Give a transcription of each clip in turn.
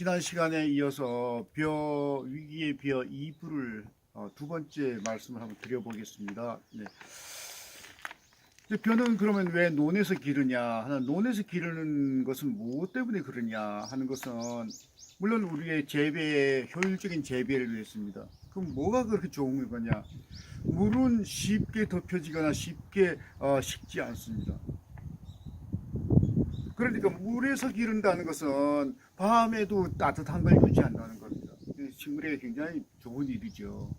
아, 지난 시간에 이어서 벼 위기의 벼 2부를 어, 두 번째 말씀을 한번 드려보겠습니다. 네. 벼는 그러면 왜 논에서 기르냐 하는 논에서 기르는 것은 무엇 때문에 그러냐 하는 것은 물론 우리의 재배에 효율적인 재배를 위해서입니다. 그럼 뭐가 그렇게 좋은 거냐? 물은 쉽게 덮여지거나 쉽게 어, 식지 않습니다. 그러니까 물에서 기른다는 것은 밤에도 따뜻한 걸 유지한다는 겁니다. 이 식물에 굉장히 좋은 일이죠.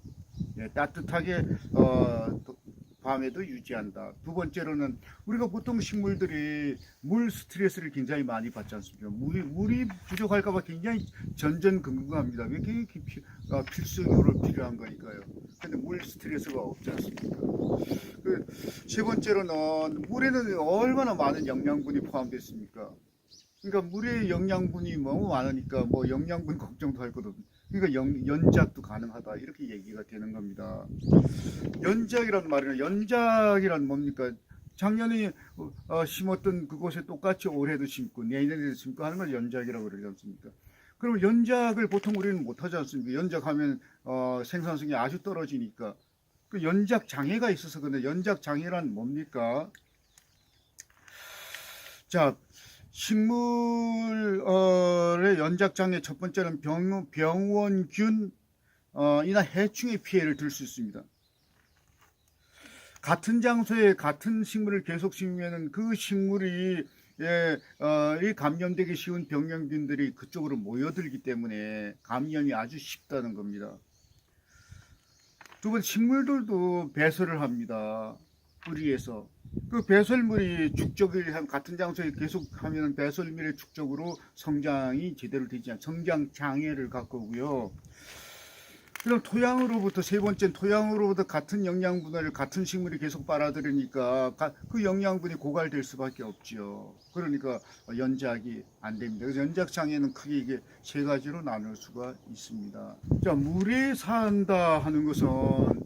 예, 따뜻하게 어, 또 밤에도 유지한다. 두 번째로는 우리가 보통 식물들이 물 스트레스를 굉장히 많이 받지 않습니까? 물이, 물이 부족할까봐 굉장히 전전긍긍합니다. 필- 어, 필수적으로 필요한 거니까요. 근데 물 스트레스가 없지 않습니까? 그 세 번째로는 물에는 얼마나 많은 영양분이 포함되어 있습니까? 그러니까 물에 영양분이 너무 많으니까 뭐 영양분 걱정도 할 것 없고 그러니까 연, 연작도 가능하다 이렇게 얘기가 되는 겁니다. 연작이란 말이는 연작이란 뭡니까? 작년에 어, 어, 심었던 그곳에 똑같이 올해도 심고 내년에도 심고 하는 걸 연작이라고 그러지 않습니까? 그럼 연작을 보통 우리는 못하지 않습니까? 연작하면 어, 생산성이 아주 떨어지니까 그 연작 장애가 있어서 근데 연작 장애란 뭡니까? 자, 식물의 연작 장애 첫 번째는 병, 병원균 어, 이나 해충의 피해를 들 수 있습니다. 같은 장소에 같은 식물을 계속 심으면 그 식물이 예, 어, 이 감염되기 쉬운 병원균들이 그쪽으로 모여들기 때문에 감염이 아주 쉽다는 겁니다. 두 번 식물들도 배설을 합니다. 뿌리에서 그 배설물이 축적을 한 같은 장소에 계속 하면 배설물의 축적으로 성장이 제대로 되지 않 성장 장애를 갖고 오고요. 그럼 토양으로부터 세 번째는 토양으로부터 같은 영양분을 같은 식물이 계속 빨아들이니까 가- 그 영양분이 고갈될 수밖에 없지요. 그러니까 연작이 안 됩니다. 그래서 연작 장애는 크게 이게 세 가지로 나눌 수가 있습니다. 자, 물에 산다 하는 것은 이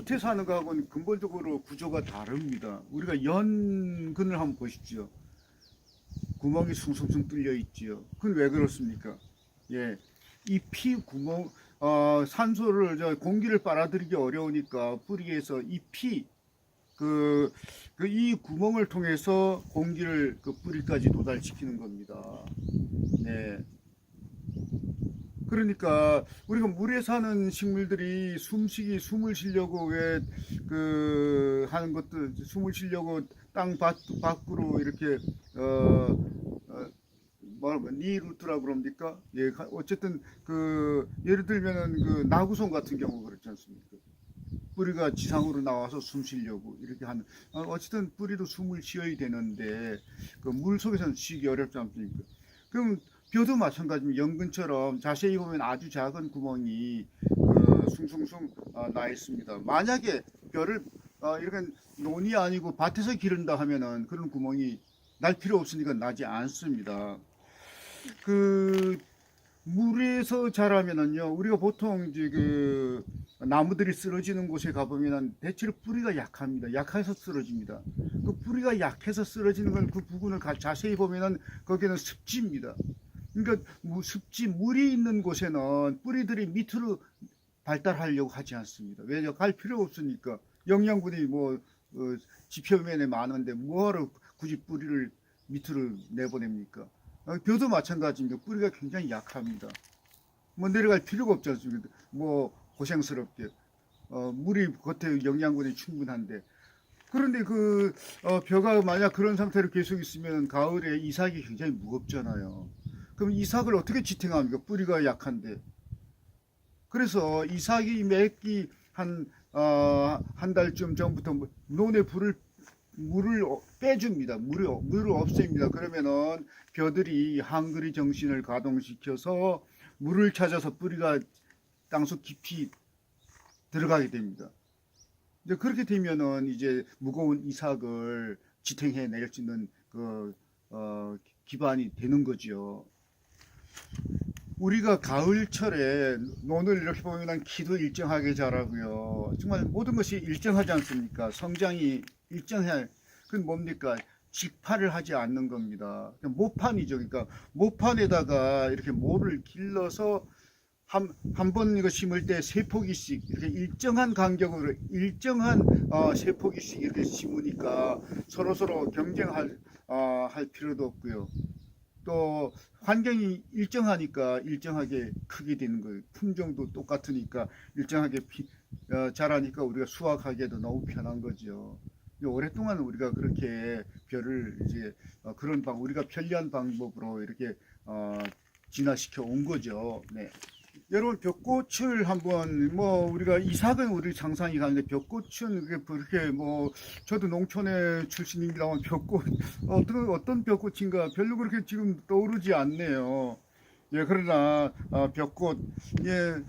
무태 사는 거하고는 근본적으로 구조가 다릅니다. 우리가 연근을 한번 보십시오. 구멍이 숭숭숭 뚫려 있지요. 그건 왜 그렇습니까? 예. 이 피 구멍, 어, 산소를, 저, 공기를 빨아들이기 어려우니까 뿌리에서 이 피, 그, 그 이 구멍을 통해서 공기를 그 뿌리까지 도달시키는 겁니다. 네. 그러니까 우리가 물에 사는 식물들이 숨쉬기 숨을 쉬려고 왜 그 하는 것도 숨을 쉬려고 땅 밖, 밖으로 이렇게 어, 어 뭐라고 니루트라 그럽니까? 예, 가- 어쨌든 그 예를 들면은 그 나구송 같은 경우 그렇지 않습니까? 뿌리가 지상으로 나와서 숨 쉬려고 이렇게 하는 어, 어쨌든 뿌리도 숨을 쉬어야 되는데 그 물 속에서는 쉬기 어렵지 않습니까? 그럼 벼도 마찬가지입니다. 연근처럼 자세히 보면 아주 작은 구멍이 그 숭숭숭 어, 나 있습니다. 만약에 벼를 어, 이렇게 논이 아니고 밭에서 기른다 하면은 그런 구멍이 날 필요 없으니까 나지 않습니다. 그 물에서 자라면은요, 우리가 보통 이제 그 나무들이 쓰러지는 곳에 가보면은 대체로 뿌리가 약합니다. 약해서 쓰러집니다. 그 뿌리가 약해서 쓰러지는 건 그 부분을 가- 자세히 보면은 거기는 습지입니다. 그러니까 무- 습지 물이 있는 곳에는 뿌리들이 밑으로 발달하려고 하지 않습니다. 왜냐 갈 필요 없으니까 영양분이 뭐 어, 지표면에 많은데 뭐하러 굳이 뿌리를 밑으로 내보냅니까? 어, 벼도 마찬가지입니다. 뿌리가 굉장히 약합니다. 뭐 내려갈 필요가 없지 않습니까? 뭐 고생스럽게 어, 물이 겉에 영양분이 충분한데 그런데 그 어, 벼가 만약 그런 상태로 계속 있으면 가을에 이삭이 굉장히 무겁잖아요. 그럼 이삭을 어떻게 지탱합니까? 뿌리가 약한데. 그래서 이삭이 맺기 한, 어, 한 달쯤 전부터 뭐 논에 불을, 물을 어- 빼줍니다. 물을, 물을 없앱니다. 그러면은 벼들이 한그리 정신을 가동시켜서 물을 찾아서 뿌리가 땅속 깊이 들어가게 됩니다. 이제 그렇게 되면은 이제 무거운 이삭을 지탱해 낼 수 있는 그, 어, 기반이 되는 거죠. 우리가 가을철에 논을 이렇게 보면 키도 일정하게 자라고요. 정말 모든 것이 일정하지 않습니까? 성장이 일정해. 그건 뭡니까? 직파를 하지 않는 겁니다. 모판이죠. 그러니까 모판에다가 이렇게 모를 길러서 한 한 번 이거 심을 때 세 포기씩 이렇게 일정한 간격으로 일정한 어, 세 포기씩 이렇게 심으니까 서로 서로 경쟁할 어, 할 필요도 없고요. 또 환경이 일정하니까 일정하게 크게 되는 거예요. 품종도 똑같으니까 일정하게 피, 어, 자라니까 우리가 수확하기에도 너무 편한 거죠. 오랫동안 우리가 그렇게 벼를 이제 어, 그런 방 우리가 편리한 방법으로 이렇게 어, 진화시켜 온 거죠. 네. 여러분 벽꽃을 한번 뭐 우리가 이삭은 우리 상상이 가는데 벽꽃은 그렇게 뭐 저도 농촌의 출신입니다만 벽꽃 어떤 어떤 벽꽃인가 별로 그렇게 지금 떠오르지 않네요. 예 그러나 아, 벽꽃 예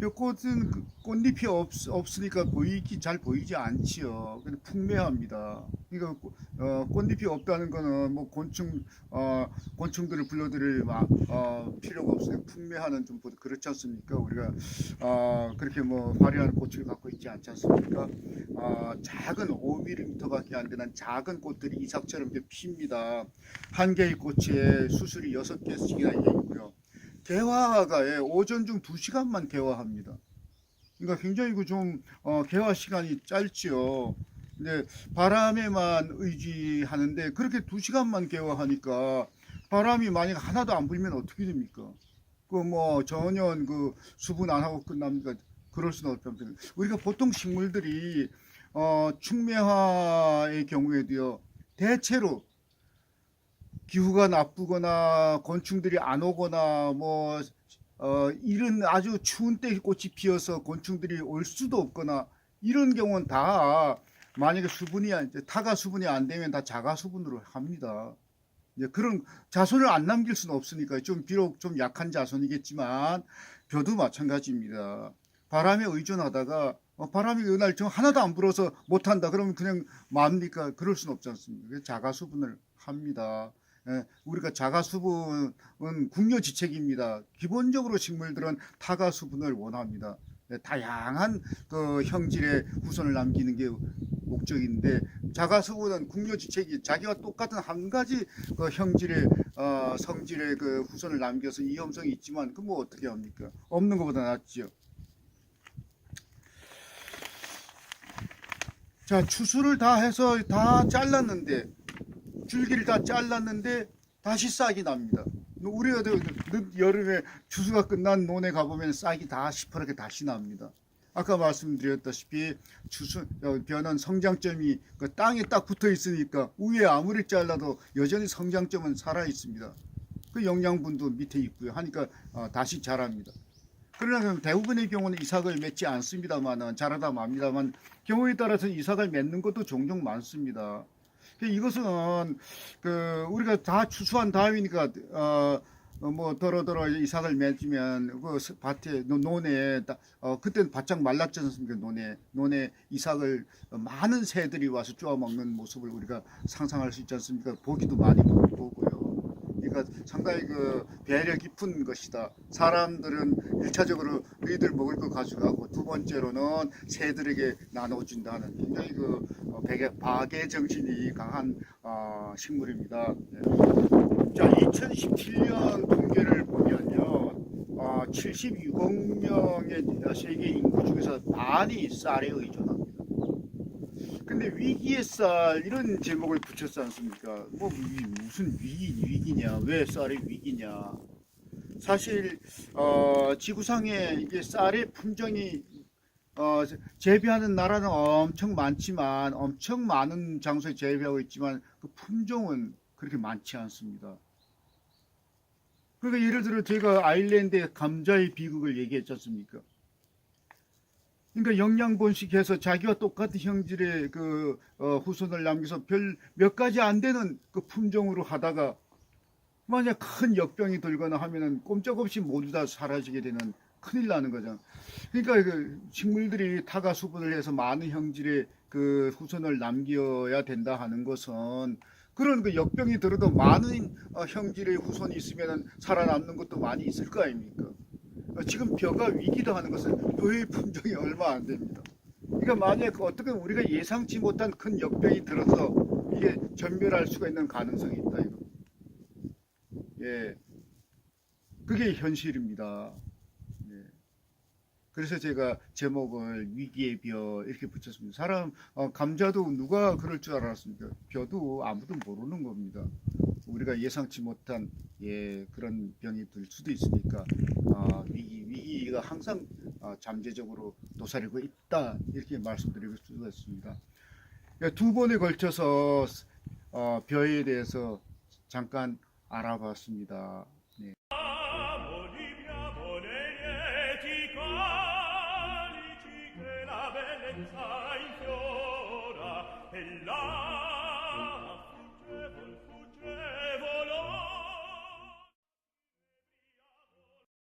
벽꽃은 그 꽃잎이 없, 없으니까 보이기 잘 보이지 않지요. 근데 풍매합니다. 그러니까 꽃- 어, 꽃잎이 없다는 거는 뭐 곤충 어, 곤충들을 불러들일 마- 어, 필요가 없으니까 풍매하는 좀 보- 그렇지 않습니까? 우리가 어, 그렇게 뭐 화려한 꽃을 갖고 있지 않지 않습니까? 어, 작은 5mm밖에 안 되는 작은 꽃들이 이삭처럼 이렇게 핍니다. 한 개의 꽃에 수술이 6개씩이나 있고요. 개화가 예, 오전 중 2시간만 개화합니다. 그러니까 굉장히 그좀 어, 개화 시간이 짧지요. 근데 바람에만 의지하는데 그렇게 2시간만 개화하니까 바람이 만약 하나도 안 불면 어떻게 됩니까? 그 뭐 전혀 그 수분 안 하고 끝납니까? 그럴 수는 없죠. 우리가 보통 식물들이 어, 충매화의 경우에도요. 대체로 기후가 나쁘거나 곤충들이 안 오거나 뭐 어, 이런 아주 추운 때 꽃이 피어서 곤충들이 올 수도 없거나 이런 경우는 다 만약에 수분이 안- 타가 수분이 안 되면 다 자가 수분으로 합니다. 이제 그런 자손을 안 남길 수는 없으니까 좀 비록 좀 약한 자손이겠지만 벼도 마찬가지입니다. 바람에 의존하다가 어, 바람이 그날 좀 하나도 안 불어서 못한다 그러면 그냥 맙니까? 그럴 수는 없지 않습니까? 자가 수분을 합니다. 예, 우리가 자가 수분은 궁여지책입니다. 기본적으로 식물들은 타가 수분을 원합니다. 예, 다양한 그 형질의 후손을 남기는 게 목적인데 자가 수분은 궁여지책이 자기와 똑같은 한 가지 그 형질의 어, 성질의 그 후손을 남겨서 위험성이 있지만 그 뭐 어떻게 합니까? 없는 것보다 낫지요. 자 추수를 다 해서 다 잘랐는데 줄기를 다 잘랐는데 다시 싹이 납니다. 우리가 그늦 여름에 추수가 끝난 논에 가보면 싹이 다 시퍼렇게 다시 납니다. 아까 말씀드렸다시피 추수 어, 벼는 성장점이 그 땅에 딱 붙어 있으니까 위에 아무리 잘라도 여전히 성장점은 살아 있습니다. 그 영양분도 밑에 있고요. 하니까 어, 다시 자랍니다. 그러나 대부분의 경우는 이삭을 맺지 않습니다만 자라다 맙니다만 경우에 따라서 이삭을 맺는 것도 종종 많습니다. 그 이것은 그 우리가 다 추수한 다음이니까 어, 어, 뭐 더러더러 이삭을 맺으면 그 스- 밭에 노- 논에 다- 어 그때는 바짝 말랐지 않습니까 논에 논에 이삭을 많은 새들이 와서 쪼아 먹는 모습을 우리가 상상할 수 있지 않습니까 보기도 많이 보- 보고요. 그러니까 상당히 그 배려 깊은 것이다. 사람들은 일차적으로 너희들 먹을 거 가져가고 두 번째로는 새들에게 나눠준다는 굉장히 그 어, 배계, 박의 정신이 강한 어, 식물입니다. 네. 자, 2017년 통계를 보면요. 어, 76억 명의 세계 인구 중에서 반이 쌀에 의존합니다. 근데 위기의 쌀 이런 제목을 붙였지 않습니까? 뭐 위- 무슨 위기 위기냐? 왜 쌀이 위기냐? 사실 어, 지구상에 이게 쌀의 품종이 어, 재배하는 나라는 엄청 많지만 엄청 많은 장소에 재배하고 있지만 그 품종은 그렇게 많지 않습니다. 그러니까 예를 들어 제가 아일랜드의 감자의 비극을 얘기했지 않습니까? 그러니까 영양 번식해서 자기와 똑같은 형질의 그 어, 후손을 남겨서 별 몇 가지 안 되는 그 품종으로 하다가 만약 큰 역병이 들거나 하면은 꼼짝없이 모두 다 사라지게 되는 큰일 나는 거죠. 그러니까 그 식물들이 타가 수분을 해서 많은 형질의 그 후손을 남겨야 된다 하는 것은 그런 그 역병이 들어도 많은 어, 형질의 후손이 있으면 살아남는 것도 많이 있을 거 아닙니까? 어, 지금 벼가 위기다 하는 것은 벼의 품종이 얼마 안 됩니다. 그러니까 만약 그 어떻게 우리가 예상치 못한 큰 역병이 들어서 이게 전멸할 수가 있는 가능성이 있다 이거. 예, 그게 현실입니다. 예. 그래서 제가 제목을 위기의 벼 이렇게 붙였습니다. 사람 어, 감자도 누가 그럴 줄 알았습니까? 벼도 아무도 모르는 겁니다. 우리가 예상치 못한 예 그런 병이 들 수도 있으니까 아, 위기 위기가 항상 어, 잠재적으로 도사리고 있다 이렇게 말씀드릴 수가 있습니다. 예, 두 번에 걸쳐서 어, 벼에 대해서 잠깐 알아봤습니다. 네. E la